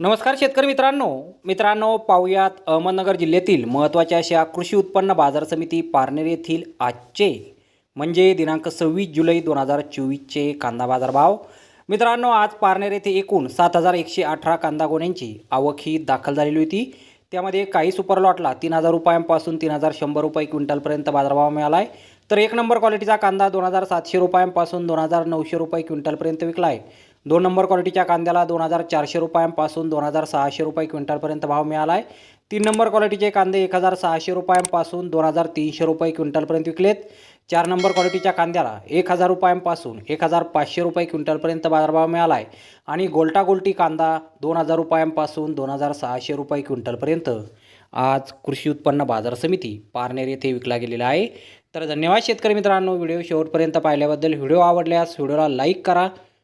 नमस्कार शेतकरी मित्रांनो. मित्रांनो पाहुयात अहमदनगर जिल्ह्यातील महत्त्वाच्या अशा कृषी उत्पन्न बाजार समिती पारनेर येथील आजचे म्हणजे दिनांक सव्वीस जुलै दोन हजार चोवीसचे कांदा बाजार भाव मित्रांनो आज पारनेर येथे एकूण सात हजार एकशे अठरा कांदा गोण्यांची आवक ही दाखल झालेली होती. त्यामध्ये काही सुपर लॉटला तीन हजार रुपयांपासून तीन हजार शंभर रुपये क्विंटलपर्यंत बाजारभाव मिळाला आहे तर एक नंबर क्वालिटीचा कांदा दोन हजार सातशे रुपयांपासून दोन हजार नऊशे रुपये क्विंटलपर्यंत विकला आहे दोन नंबर क्वालिटीच्या कांद्याला दोन हजार चारशे रुपयांपासून दोन हजार सहाशे रुपये क्विंटलपर्यंत भाव मिळाला आहे तीन नंबर क्वालिटीचे कांदे एक हजार सहाशे रुपयांपासून दोन हजार तीनशे रुपये क्विंटलपर्यंत विकलेत. चार नंबर क्वालिटीच्या कांद्याला एक हजार रुपयांपासून एक हजार पाचशे रुपये क्विंटलपर्यंत बाजारभाव मिळाला आहे आणि गोल्टा गोल्टी कांदा दोन हजार रुपयांपासून दोन हजार सहाशे रुपये क्विंटलपर्यंत. आज कृषी उत्पन्न बाजार समिती पारनेर येथे विकला गेलेला आहे. तर धन्यवाद शेतकरी मित्रांनो व्हिडिओ शेवटपर्यंत पाहिल्याबद्दल. व्हिडिओ आवडल्यास व्हिडिओला लाईक करा.